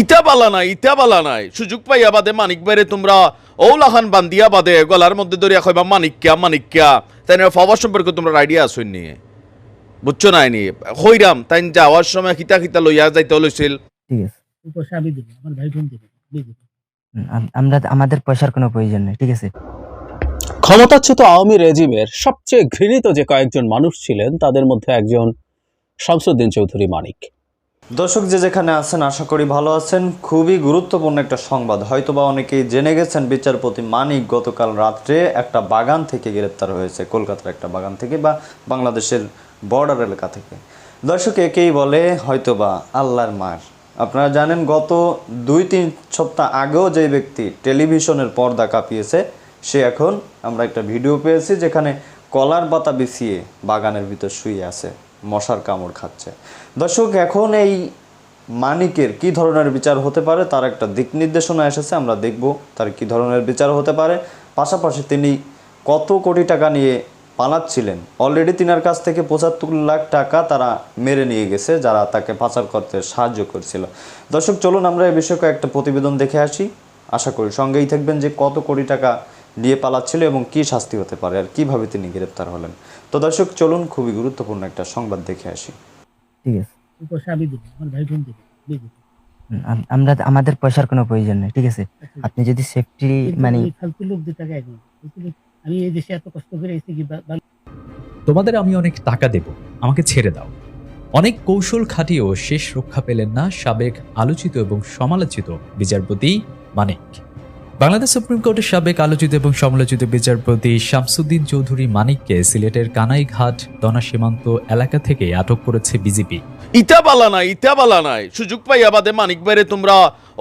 ইটা বালা নাই ইটা বালা নাই। সুযোগ পাইয়া বাদে মানিক বাইরে তোমরা ওলাহান বান্দিয়া বাদে গলার মধ্যে ধরিয়া কইবা মানিক্যা মানিক্যা। তাই না পাওয়ার সম্পর্কে তোমরা আইডিয়া আসুন নিয়ে বুঝছ না নি হইরাম তাই যাওয়ার সময় কিতা কিতা লইয়া যাইতে লইছিল ঠিক আছে। পয়সা আমি দেবো আমার ভাই বোন দেবে আমরা আমাদের পয়সার কোনো প্রয়োজন নেই ঠিক আছে? ক্ষমতাচ্যুত আওয়ামী রেজিমের সবচেয়ে ঘৃণিত যে কয়েকজন মানুষ ছিলেন তাদের মধ্যে একজন শামসুদ্দিন চৌধুরী মানিক। দর্শক যে যেখানে আছেন, আশা করি ভালো আছেন। খুবই গুরুত্বপূর্ণ একটা সংবাদ। হয়তোবা অনেকেই জেনে গেছেন, বিচারপতি মানিক গতকাল রাত্রে একটা বাগান থেকে গ্রেপ্তার হয়েছে, কলকাতার একটা বাগান থেকে বা বাংলাদেশের বর্ডার এলাকা থেকে। দর্শক, একেই বলে হয়তোবা আল্লাহর মার। আপনারা জানেন, গত দুই তিন সপ্তাহ আগেও যে ব্যক্তি টেলিভিশনের পর্দা কাঁপিয়েছে, সে এখন আমরা একটা ভিডিও পেয়েছি যেখানে কলার পাতা বিছিয়ে বাগানের ভিতর শুয়ে আছে। মশার কামড় খাচ্ছে। দর্শক, এখন এই মানিকের কি ধরনের বিচার হতে পারে তার একটা দিক নির্দেশনা এসেছে, আমরা দেখব তার কি ধরনের বিচার হতে পারে। পাশাপাশি তিনি কত কোটি টাকা নিয়ে পালাচ্ছিলেন? অলরেডি তিনার কাছ থেকে পঁচাত্তর লাখ টাকা তারা মেরে নিয়ে গেছে, যারা তাকে পাচার করতে সাহায্য করছিল। দর্শক, চলুন আমরা এ বিষয়ে একটা প্রতিবেদন দেখে আসি। আশা করি সঙ্গেই থাকবেন যে কত কোটি টাকা নিয়ে পালাচ্ছিল এবং কি শাস্তি হতে পারে আর কীভাবে তিনি গ্রেপ্তার হলেন। তো দর্শক চলুন খুবই গুরুত্বপূর্ণ একটা সংবাদ দেখে আসি। ঠিক আছে। পয়সা আমি দেবো আমার ভাই বোন দেবে আমাদের পয়সার কোনো প্রয়োজন নেই ঠিক আছে? আপনি যদি সেফটি মানে ফালতু লোক দিয়ে টাকা আমি এই দেশে এত কষ্ট করে এসেছি কি তোমাদের আমি অনেক টাকা দেব আমাকে ছেড়ে দাও। অনেক কৌশল খাটিয়েও শেষ রক্ষা পেলেন না সাবেক আলোচিত এবং সমালোচিত বিচারপতি মানিক। বাংলাদেশ সুপ্রিম কোর্টের সাবেক আলোচিত এবং সমালোচিত বিচারপতি শামসুদ্দিন চৌধুরী মানিককে সিলেটের কানাইঘাট দনা সীমান্ত এলাকা থেকে আটক করেছে বিজেপি। ইটা বালা নাই ইটা বালা নাই। সুযোগ পাইয়া বাদে মানিক বাইরে তোমরা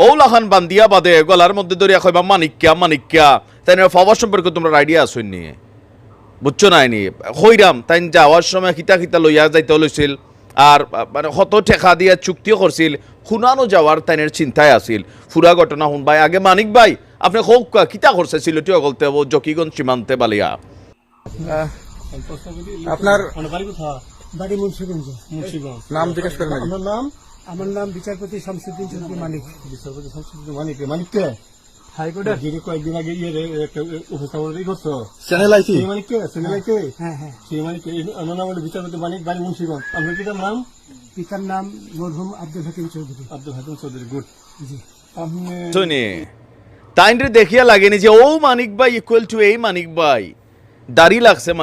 ওলাহান বান্দিয়া বাদে গলার মধ্যে ধরিয়া কইবা মানিক্যা মানিক্যা। তাই না পাওয়ার সম্পর্কে তোমরা আইডিয়া আসুন নিয়ে বুঝছ না নি হইরাম তাই যাওয়ার সময় কিতা কিতা লইয়া যাইতে লইছিল আর মানে হত ঠেকা দিয়া চুক্তিও করছিল। শুনানো যাওয়ার তাইনের চিন্তায় আছিল। ফুরা ঘটনা শুন ভাই। আগে মানিক ভাই আপনি হোক কিতা করছে সিলেটি অগলতে হব জকিগঞ্জ সীমান্তে বালিয়া? আপনার বাড়ি মুন্সিগঞ্জ। মুন্সিগঞ্জ। নাম জিজ্ঞেস করেন আমার নাম আমার নাম বিচারপতি শামসুদ্দিন চৌধুরী মানিক। বিচারপতি শামসুদ্দিন মানিক। মানিককে হাইকোর্টের? যিনি কয়েকদিন আগে ইয়ে একটা উপস্থাপন করছ চ্যানেল আইসি সেই মানিককে চ্যানেল আইসি হ্যাঁ হ্যাঁ। সেই মানিককে এই- আমার নাম হলো বিচারপতি মানিক বাড়ি মুন্সিগঞ্জ। আপনার পিতার নাম? পিতার নাম মরহুম আব্দুল হাকিম চৌধুরী। আব্দুল হাকিম চৌধুরী গুড। জি। আপনি শুনি তাইনরে দেখিয়া লাগেনি যে ও মানিক ভাই ইকুয়াল টু এই মানিক ভাই দাড়ি লাগছে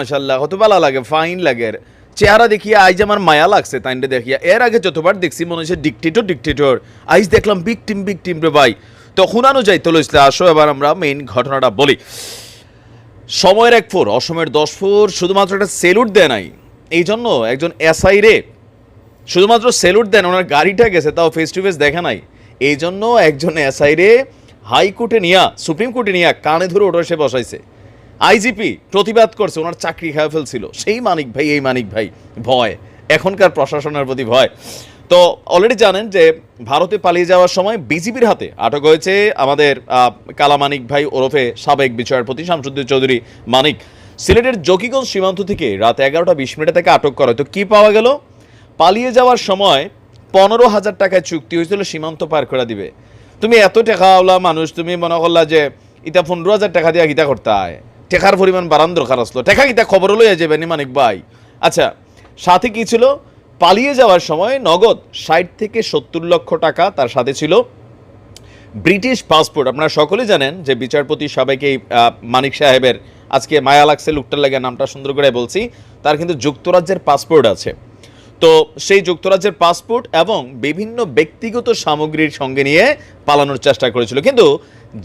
কত ভালো লাগে ফাইন লাগে। চেহারা দেখিয়া আইজ আমার মায়া লাগছে তাইনরে দেখিয়া। এর আগে যতবার দেখছি মনে হচ্ছে ডিকটেটর ডিকটেটর। আইজ দেখলাম বিগ টিম বিগ টিম রে ভাই। তো শুনানো যাইতে লইসলে আসো, এবার আমরা মেইন ঘটনাটা বলি। সময়ের এক ফোর অসমের দশ ফোর, শুধুমাত্র একটা সেলুট দেয় নাই। এই জন্য একজন এসআই রে শুধুমাত্র সেলুট দেন, ওনার গাড়িটা গেছে, তাও ফেস টু ফেস দেখা নাই। এই জন্য একজন এসআই রে হাইকোর্টে নিয়া, সুপ্রিম কোর্টে নিয়া কানে ধরে ওটা সে বসাইছে। আইজিপি প্রতিবাদ করছে, ওনার চাকরি খাওয়া ফেলছিল। সেই মানিক ভাই, এই মানিক ভাই, ভয়। এখনকার প্রশাসনের প্রতি ভয়। তো অলরেডি জানেন যে ভারতে পালিয়ে যাওয়ার সময় বিজেপির হাতে আটক হয়েছে আমাদের আহ, কালা মানিক ভাই ওরফে সাবেক বিচারপতি শামসুদ্দিন চৌধুরী মানিক। সিলেটের জকিগঞ্জ সীমান্ত থেকে রাত এগারোটা বিশ মিনিটে তাকে আটক করা তো কি পাওয়া গেল? পালিয়ে যাওয়ার সময় পনেরো হাজার টাকায় চুক্তি হয়েছিল সীমান্ত পার করে দিবে। তুমি এত টাকাওয়ালা মানুষ তুমি মনে করলা যে ইটা পনেরো হাজার টাকা দিয়ে গীতা করতে হয় টেকার পরিমাণ বাড়ান দরকার আসলো। টেকা গীতা খবর লইয়া যাবে নি মানিক ভাই? আচ্ছা সাথে কি ছিল? পালিয়ে যাওয়ার সময় নগদ ষাট থেকে সত্তর লক্ষ টাকা তার সাথে ছিল ব্রিটিশ পাসপোর্ট। আপনারা সকলে জানেন যে বিচারপতি আহ, মানিক সাহেবের আজকে মায়া লাগছে লুকটার লাগে নামটা সুন্দর করে বলছি তার কিন্তু যুক্তরাজ্যের পাসপোর্ট আছে। তো সেই যুক্তরাজ্যের পাসপোর্ট এবং বিভিন্ন ব্যক্তিগত সামগ্রীর সঙ্গে নিয়ে পালানোর চেষ্টা করেছিল। কিন্তু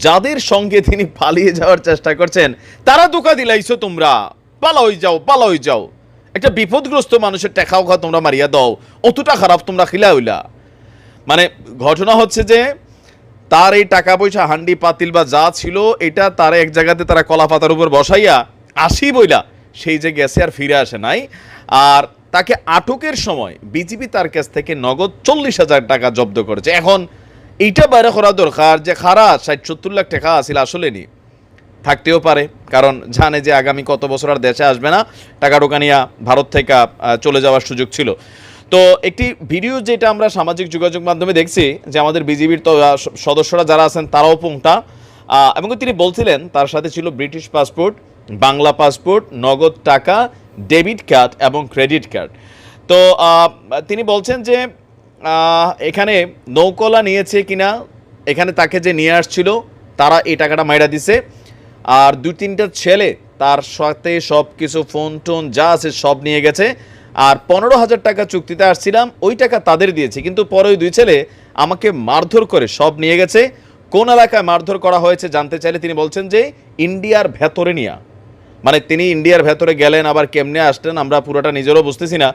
যাদের সঙ্গে তিনি পালিয়ে যাওয়ার চেষ্টা করছেন তারা ধোকা দিলাইছো তোমরা। পালাওই যাও পালাওই যাও। একটা বিপদগ্রস্ত মানুষের টেকাও খা তোমরা মারিয়া দাও, অতটা খারাপ তোমরা খিলা হইলা। মানে ঘটনা হচ্ছে যে, তার এই টাকা পয়সা হান্ডি, পাতিল বা যা ছিল, এটা তার এক জায়গাতে তারা কলা পাতার উপর বসাইয়া আসি বইলা, সেই যে গেছে আর ফিরে আসে নাই। আর তাকে আটকের সময় বিজেপি তার কাছ থেকে নগদ চল্লিশ হাজার টাকা জব্দ করেছে। এখন এইটা বাইরে করা দরকার যে খারা ষাট সত্তর লাখ টাকা আসলে আসলে নি। থাকতেও পারে। কারণ জানে যে আগামী কত বছর আর দেশে আসবে না, টাকা টোকা নিয়ে ভারত থেকে চলে যাওয়ার সুযোগ ছিল। তো একটি ভিডিও যেটা আমরা সামাজিক যোগাযোগ মাধ্যমে দেখছি, যে আমাদের বিজিবির তো সদস্যরা যারা আছেন তারাও পুংটা। এবং তিনি বলছিলেন, তার সাথে ছিল ব্রিটিশ পাসপোর্ট, বাংলা পাসপোর্ট, নগদ টাকা, ডেবিট কার্ড এবং ক্রেডিট কার্ড। তো তিনি বলছেন যে এখানে নৌকলা নিয়েছে কিনা, এখানে তাকে যে নিয়ে আসছিল, তারা এই টাকাটা মাইরা দিছে। আর দু তিনটা ছেলে তার সাথে সব কিছু ফোন টোন যা আছে সব নিয়ে গেছে। আর পনেরো হাজার টাকা চুক্তিতে আসছিলাম, ওই টাকা তাদের দিয়েছে, কিন্তু পরে ওই দুই ছেলে আমাকে মারধর করে সব নিয়ে গেছে। কোন এলাকায় মারধর করা হয়েছে জানতে চাইলে তিনি বলছেন যে ইন্ডিয়ার ভেতরে নিয়া। মানে তিনি ইন্ডিয়ার ভেতরে গেলেন, আবার কেমনে আসলেন আমরা পুরোটা নিজেরও বুঝতেছি না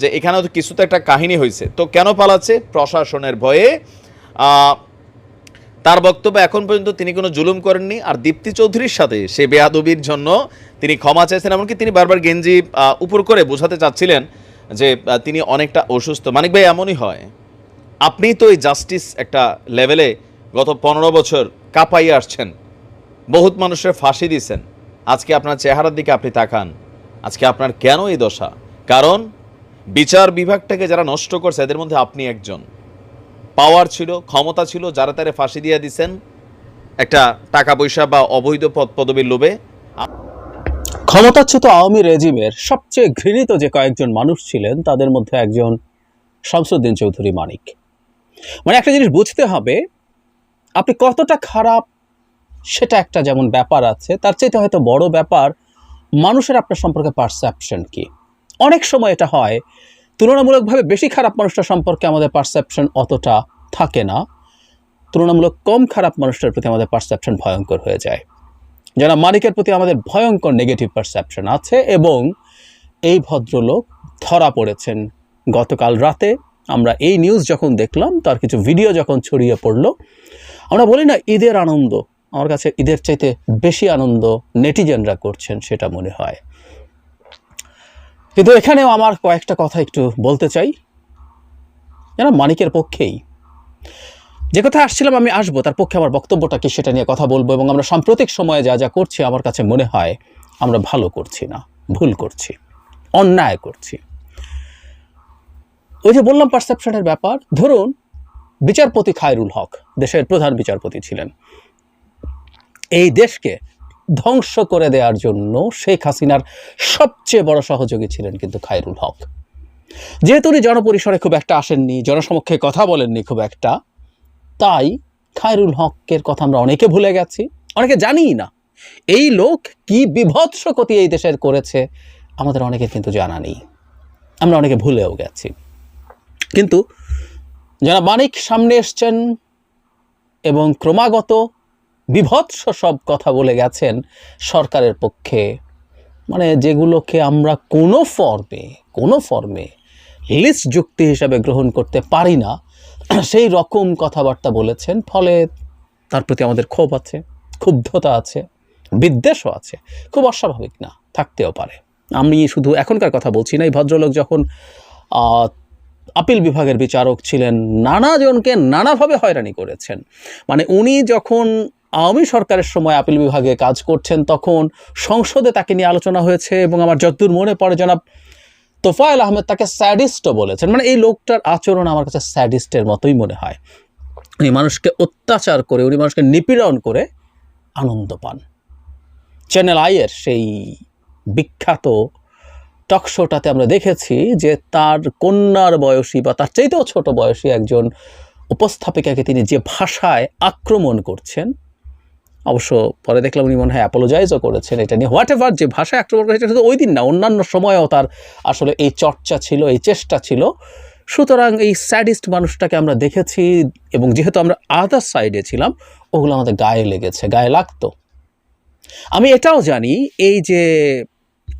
যে এখানেও তো কিছু তো একটা কাহিনী হয়েছে তো কেন পালাচ্ছে? প্রশাসনের ভয়ে। তার বক্তব্য এখন পর্যন্ত তিনি কোনো জুলুম করেননি। আর দীপ্তি চৌধুরীর সাথে সে বেয়াদবির জন্য তিনি ক্ষমা চাইছেন এমনকি তিনি বারবার গেঞ্জি উপর করে বোঝাতে চাচ্ছিলেন যে তিনি অনেকটা অসুস্থ। মানিক ভাই, এমনই হয়? আপনি তো এই জাস্টিস একটা লেভেলে গত পনেরো বছর কাঁপাইয়ে আসছেন। বহুত মানুষের ফাঁসি দিয়েছেন আজকে আপনার চেহারার দিকে আপনি তাকান। আজকে আপনার কেন এই দশা? কারণ বিচার বিভাগটাকে যারা নষ্ট করছে, এদের মধ্যে আপনি একজন। পাওয়ার ছিল, ক্ষমতা ছিল, যারা তারে ফাঁসি দিয়ে দিছেন, একটা টাকা পয়সা বা অবৈধ পদ পদবীর লোভে। ক্ষমতাচ্যুত আওয়ামী রেজিমের সবচেয়ে ঘৃণিত যে কয়েকজন মানুষ ছিলেন, তাদের মধ্যে একজন শামসুদ্দিন চৌধুরী মানিক। মানে একটা জিনিস বুঝতে হবে, আপনি কতটা খারাপ, সেটা একটা যেমন ব্যাপার আছে, তার চাইতে হয়তো বড় ব্যাপার, মানুষের আপনার সম্পর্কে পারসেপশন কি। অনেক সময় এটা হয় তুলনামূলকভাবে বেশি খারাপ মানুষটা সম্পর্কে আমাদের পারসেপশন অতটা থাকে না। তুলনামূলক কম খারাপ মানুষটার প্রতি আমাদের পারসেপশন ভয়ঙ্কর হয়ে যায়। যারা মালিকের প্রতি আমাদের ভয়ঙ্কর নেগেটিভ পারসেপশন আছে এবং এই ভদ্রলোক ধরা পড়েছেন। গতকাল রাতে আমরা এই নিউজ যখন দেখলাম, তার কিছু ভিডিও যখন ছড়িয়ে পড়ল, আমরা বলি না ঈদের আনন্দ, আমার কাছে ঈদের চাইতে বেশি আনন্দ নেটিজেনরা করছেন, সেটা মনে হয়। কিন্তু এখানেও আমার কয়েকটা কথা একটু বলতে চাই। যেন মানিকের পক্ষেই। যে কথা আসছিলাম আমি আসব, তার পক্ষে আমার বক্তব্যটা কি সেটা নিয়ে কথা বলব এবং আমরা সাম্প্রতিক সময়ে যা যা করছি, আমার কাছে মনে হয় আমরা ভালো করছি না, ভুল করছি, অন্যায় করছি। ওই যে বললাম পারসেপশনের ব্যাপার, ধরুন বিচারপতি খায়রুল হক, দেশের প্রধান বিচারপতি ছিলেন। এই দেশকে ধ্বংস করে দেওয়ার জন্য শেখ হাসিনার সবচেয়ে বড় সহযোগী ছিলেন কিন্তু খায়রুল হক। যেহেতু উনি জনপরিসরে খুব একটা আসেননি, জনসমক্ষে কথা বলেননি খুব একটা, তাই খায়রুল হকের কথা আমরা অনেকে ভুলে গেছি, অনেকে জানিই না। এই লোক কি বিভৎস ক্ষতি এই দেশের করেছে, আমাদের অনেকের কিন্তু জানা নেই। আমরা অনেকে ভুলেও গেছি। কিন্তু যারা মানিক সামনে এসছেন এবং ক্রমাগত বিভৎস সব কথা বলে গেছেন সরকারের পক্ষে। মানে যেগুলোকে আমরা কোনো ফর্মে কোনো ফর্মে লিস্ট যুক্তি হিসাবে গ্রহণ করতে পারি না, সেই রকম কথাবার্তা বলেছেন, ফলে তার প্রতি আমাদের ক্ষোভ আছে, ক্ষুব্ধতা আছে, বিদ্বেষও আছে, খুব অস্বাভাবিক না, থাকতেও পারে। আমি শুধু এখনকার কথা বলছি না, এই ভদ্রলোক যখন আপিল বিভাগের বিচারক ছিলেন, নানাজনকে নানাভাবে হয়রানি করেছেন। মানে উনি যখন আওয়ামী সরকারের সময় আপিল বিভাগে কাজ করছেন তখন সংসদে তাকে নিয়ে আলোচনা হয়েছে এবং আমার যতদূর মনে পড়ে জনাব তোফায়েল আহমেদ তাকে স্যাডিস্টও বলেছেন। মানে এই লোকটার আচরণ আমার কাছে স্যাডিস্টের মতোই মনে হয়। উনি মানুষকে অত্যাচার করে, উনি মানুষকে নিপীড়ন করে আনন্দ পান। চ্যানেল আইয়ের সেই বিখ্যাত টক শোটাতে আমরা দেখেছি যে তার কন্যার বয়সী বা তার চাইতেও ছোট বয়সী একজন উপস্থাপিকাকে তিনি যে ভাষায় আক্রমণ করছেন অবশ্য পরে দেখলাম উনি মনে হয় অ্যাপোলোজাইজও করেছেন এটা নিয়ে। হোয়াট এভার যে ভাষায় আক্রমণ করেছে শুধু ওই দিন না, অন্যান্য সময়েও তার আসলে এই চর্চা ছিল, এই চেষ্টা ছিল। সুতরাং এই স্যাডিস্ট মানুষটাকে আমরা দেখেছি এবং যেহেতু আমরা আদার সাইডে ছিলাম, ওগুলো আমাদের গায়ে লেগেছে, গায়ে লাগতো। আমি এটাও জানি, এই যে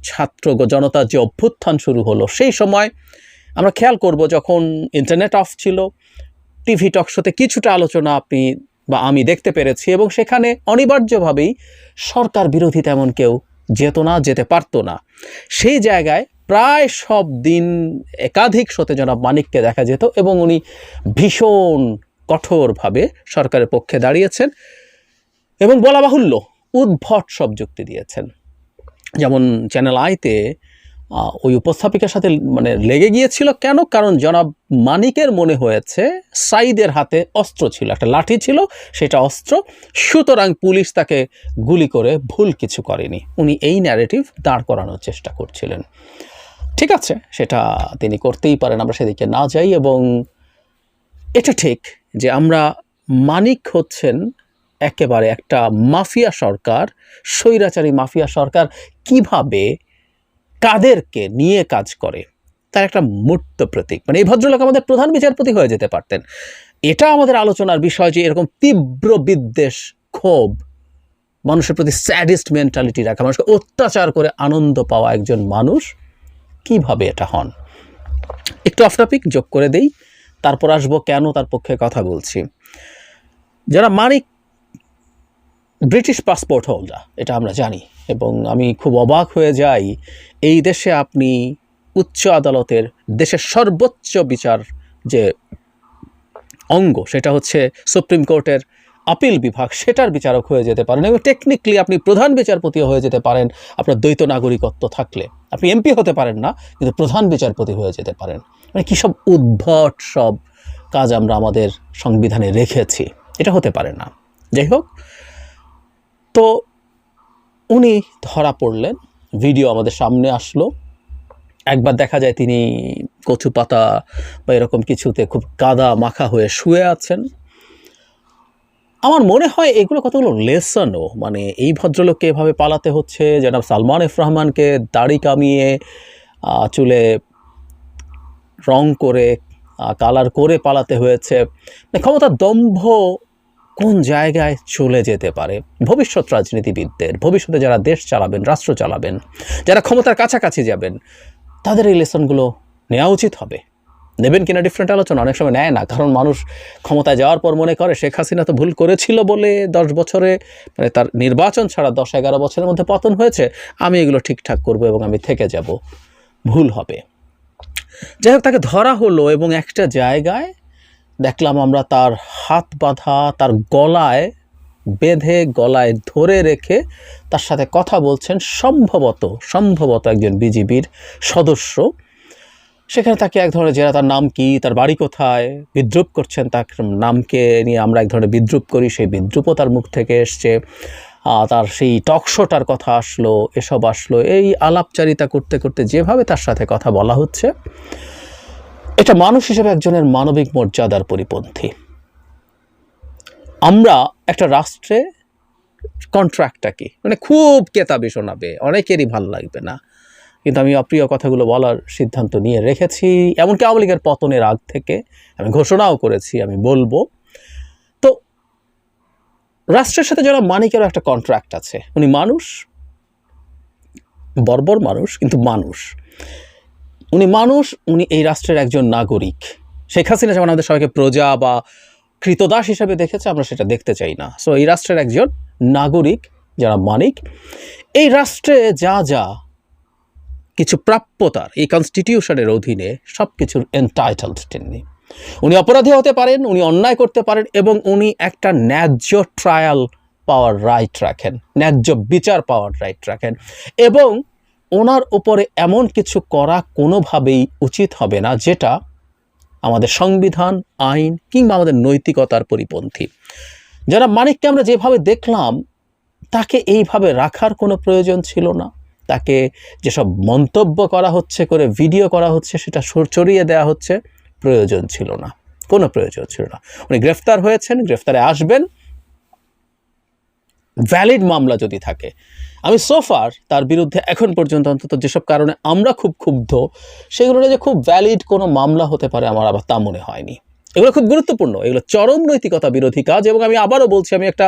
ছাত্র জনতার যে অভ্যুত্থান শুরু হলো, সেই সময় আমরা খেয়াল করব যখন ইন্টারনেট অফ ছিল টিভি টক শোতে কিছুটা আলোচনা আপনি বা আমি দেখতে পেরেছি এবং সেখানে অনিবার্যভাবেই সরকার বিরোধী তেমন কেউ যেত না, যেতে পারতো না। সেই জায়গায় প্রায় সব দিন একাধিক শোতে জনাব মানিককে দেখা যেত এবং উনি ভীষণ কঠোরভাবে সরকারের পক্ষে দাঁড়িয়েছেন এবং বলা বাহুল্য উদ্ভট সব যুক্তি দিয়েছেন। যেমন চ্যানেল আইতে ওই উপস্থাপিকার সাথে মানে লেগে গিয়েছিল কেন? কারণ জনাব মানিকের মনে হয়েছে সাইদের হাতে অস্ত্র ছিল, একটা লাঠি ছিল, সেটা অস্ত্র, সুতরাং পুলিশ তাকে গুলি করে ভুল কিছু করেনি। উনি এই ন্যারেটিভ দাঁড় করানোর চেষ্টা করছিলেন। ঠিক আছে, সেটা তিনি করতেই পারেন, আমরা সেদিকে না যাই, এবং এটা ঠিক যে আমরা মানিক হচ্ছেন একেবারে একটা মাফিয়া সরকার, স্বৈরাচারী মাফিয়া সরকার, কীভাবে কাদেরকে নিয়ে কাজ করে। তার একটা মূর্ত প্রতীক। মানে এই ভদ্রলোক আমাদের প্রধান বিচারপতি হয়ে যেতে পারতেন। এটা আমাদের আলোচনার বিষয় যে এরকম তীব্র বিদ্বেষ, ক্ষোভ, মানুষের প্রতি স্যাডিস্ট মেন্টালিটি রাখা, মানুষকে অত্যাচার করে আনন্দ পাওয়া একজন মানুষ, কীভাবে এটা হন? একটু অফ টপিক যোগ করে দেই। তারপর আসব কেন তার পক্ষে কথা বলছি। যারা মানিক, ব্রিটিশ পাসপোর্ট হোল্ডার এটা আমরা জানি। এবং আমি খুব অবাক হয়ে যাই, এই দেশে আপনি উচ্চ আদালতের দেশের সর্বোচ্চ বিচার যে অঙ্গ, সেটা হচ্ছে সুপ্রিম কোর্টের আপিল বিভাগ, সেটার বিচারক হয়ে যেতে পারেন এবং টেকনিক্যালি আপনি প্রধান বিচারপতিও হয়ে যেতে পারেন আপনার দ্বৈত নাগরিকত্ব থাকলে। আপনি এমপি হতে পারেন না, কিন্তু প্রধান বিচারপতি হয়ে যেতে পারেন। মানে কী সব উদ্ভট সব কাজ আমরা আমাদের সংবিধানে রেখেছি, এটা হতে পারে না। যাই হোক, তো উনি ধরা পড়লেন। ভিডিও আমাদের সামনে আসলো। একবার দেখা যায় তিনি কচু পাতা বা এরকম কিছুতে খুব কাদা মাখা হয়ে শুয়ে আছেন। আমার মনে হয় এগুলো কতগুলো লেসনও মানে এই ভদ্রলোককে এভাবে পালাতে হচ্ছে, জনাব সালমান এফ রহমানকে দাড়ি কামিয়ে চুলে রং করে কালার করে পালাতে হয়েছে। মানে ক্ষমতার দম্ভ কোন জায়গায় চলে যেতে পারে? ভবিষ্যৎ রাজনীতিবিদদের, ভবিষ্যতে যারা দেশ চালাবেন, রাষ্ট্র চালাবেন, যারা ক্ষমতার কাছাকাছি যাবেন, তাদের এই লেসনগুলো নেওয়া উচিত হবে। নেবেন কিনা ডিফারেন্ট আলোচনা, অনেক সময় নেয় না, কারণ মানুষ ক্ষমতায় যাওয়ার পর মনে করে, শেখ হাসিনা তো ভুল করেছিল বলে দশ বছরে মানে তার নির্বাচন ছাড়া দশ এগারো বছরের মধ্যে পতন হয়েছে, আমি এগুলো ঠিকঠাক করব এবং আমি থেকে যাব। ভুল হবে। যাই হোক, তাকে ধরা হলো এবং একটা জায়গায় দেখলাম আমরা তার হাত বাঁধা, তার গলায় বেঁধে, গলায় ধরে রেখে তার সাথে কথা বলছেন সম্ভবত সম্ভবত একজন বিজিবির সদস্য। সেখানে তাকে এক ধরনের জেরা, তার নাম কি, তার বাড়ি কোথায়, বিদ্রুপ করছেন তার নামকে নিয়ে আমরা এক ধরনের বিদ্রুপ করি, সেই বিদ্রুপও তার মুখ থেকে এসছে। তার সেই টকশোটার কথা আসলো, এসব আসলো, এই আলাপচারিতা করতে করতে যেভাবে তার সাথে কথা বলা হচ্ছে এটা মানুষ হিসেবে একজনের মানবিক মর্যাদার পরিপন্থী। আমরা একটা রাষ্ট্রে কন্ট্রাক্টটা কি? মানে খুব কেতাবি শোনাবে, অনেকেরই ভালো লাগবে না। কিন্তু আমি অপ্রিয় কথাগুলো বলার সিদ্ধান্ত নিয়ে রেখেছি, এমনকি আওয়ামী লীগের পতনের আগ থেকে আমি ঘোষণাও করেছি, আমি বলব। তো রাষ্ট্রের সাথে যারা মানিকেরও একটা কন্ট্রাক্ট আছে, উনি মানুষ, বর্বর মানুষ, কিন্তু মানুষ। উনি মানুষ, উনি এই রাষ্ট্রের একজন নাগরিক। শেখ হাসিনা যেমন আমাদের সবাইকে প্রজা বা কৃতদাস হিসেবে দেখেছে, আমরা সেটা দেখতে চাই না। সো এই রাষ্ট্রের একজন নাগরিক, যারা মানিক, এই রাষ্ট্রে যা যা কিছু প্রাপ্যতার এই কনস্টিটিউশনের অধীনে সব কিছুর এন্টাইটেলড তিনি। উনি অপরাধী হতে পারেন, উনি অন্যায় করতে পারেন এবং উনি একটা ন্যায্য ট্রায়াল পাওয়ার রাইট রাখেন, ন্যায্য বিচার পাওয়ার রাইট রাখেন এবং ওনার উপরে এমন কিছু করা কোনোভাবেই উচিত হবে না, যেটা আমাদের সংবিধান, আইন কিংবা আমাদের নৈতিকতার পরিপন্থী। যারা মানিককে আমরা যেভাবে দেখলাম, তাকে এইভাবে রাখার কোনো প্রয়োজন ছিল না। তাকে যেসব মন্তব্য করা হচ্ছে, করে ভিডিও করা হচ্ছে, সেটা চড়িয়ে দেওয়া হচ্ছে, প্রয়োজন ছিল না। কোনো প্রয়োজন ছিল না। উনি গ্রেফতার হয়েছেন, গ্রেফতারে আসবেন। ভ্যালিড মামলা যদি থাকে আমি সোফার তার বিরুদ্ধে এখন পর্যন্ত অন্তত যেসব কারণে আমরা খুব ক্ষুব্ধ, সেগুলো যে খুব ভ্যালিড কোনো মামলা হতে পারে আমার আবার তা মনে হয়নি। এগুলো খুব গুরুত্বপূর্ণ, এগুলো চরম নৈতিকতা বিরোধী কাজ এবং আমি আবারও বলছি, আমি একটা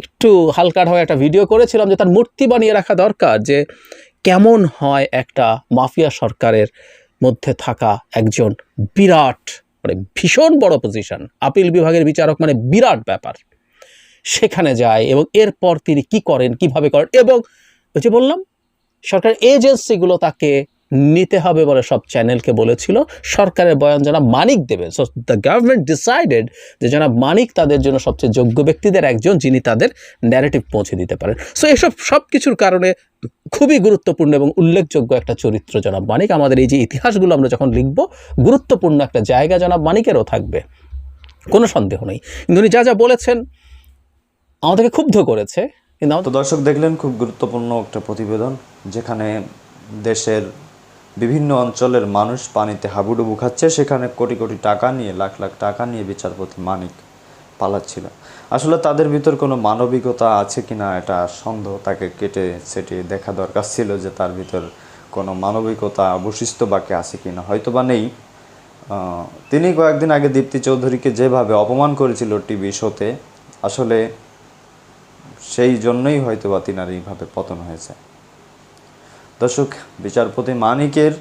একটু হালকা হয়ে একটা ভিডিও করেছিলাম যে তার মূর্তি বানিয়ে রাখা দরকার যে কেমন হয় একটা মাফিয়া সরকারের মধ্যে থাকা একজন বিরাট মানে ভীষণ বড় পজিশন আপিল বিভাগের বিচারক মানে বিরাট ব্যাপার। সেখানে যায় এবং এরপর তিনি কি করেন, কীভাবে করেন এবং ওই যে বললাম, সরকার এজেন্সিগুলো তাকে নিতে হবে বলে সব চ্যানেলকে বলেছিল। সরকারের বয়ান জনাব মানিক দেবে সো দ্য গভর্নমেন্ট ডিসাইডেড যে জনাব মানিক তাদের জন্য সবচেয়ে যোগ্য ব্যক্তিদের একজন যিনি তাদের ন্যারেটিভ পৌঁছে দিতে পারেন। সো এসব সব কিছুর কারণে খুবই গুরুত্বপূর্ণ এবং উল্লেখযোগ্য একটা চরিত্র জনাব মানিক। আমাদের এই যে ইতিহাসগুলো আমরা যখন লিখব, গুরুত্বপূর্ণ একটা জায়গা জনাব মানিকেরও থাকবে। কোনো সন্দেহ নেই। কিন্তু উনি যা যা বলেছেন আমাদেরকে ক্ষুব্ধ করেছে, কিন্তু তো দর্শক দেখলেন, খুব গুরুত্বপূর্ণ একটা প্রতিবেদন, যেখানে দেশের বিভিন্ন অঞ্চলের মানুষ পানিতে হাবুডুবু খাচ্ছে, সেখানে কোটি কোটি টাকা নিয়ে, লাখ লাখ টাকা নিয়ে বিচারপতি মানিক পালাচ্ছিল। আসলে তাদের ভিতর কোনো মানবিকতা আছে কি না এটা সন্দেহ, তাকে কেটে সেটি দেখা দরকার ছিল যে তার ভিতর কোনো মানবিকতা অবশিষ্ট বাকি আছে কি না হয়তো বা নেই তিনি কয়েকদিন আগে দীপ্তি চৌধুরীকে যেভাবে অপমান করেছিল টিভি শোতে, আসলে সেই জন্যই হয়তো বা তিনার এইভাবে পতন হয়েছে। দর্শক, বিচারপতি মানিকের,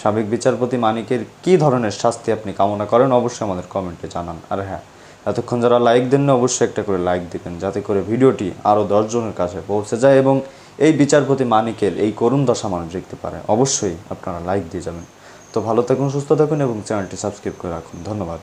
সাবেক বিচারপতি মানিকের কি ধরনের শাস্তি আপনি কামনা করেন অবশ্যই আমাদের কমেন্টে জানান। আর হ্যাঁ এতক্ষণ যারা লাইক দেন না অবশ্যই একটা করে লাইক দিবেন, যাতে করে ভিডিওটি আরও দশজনের কাছে পৌঁছে যায় এবং এই বিচারপতি মানিকের এই করুণ দশা মানুষ দেখতে পারে। অবশ্যই আপনারা লাইক দিয়ে যাবেন। তো ভালো থাকুন, সুস্থ থাকুন এবং চ্যানেলটি সাবস্ক্রাইব করে রাখুন। ধন্যবাদ।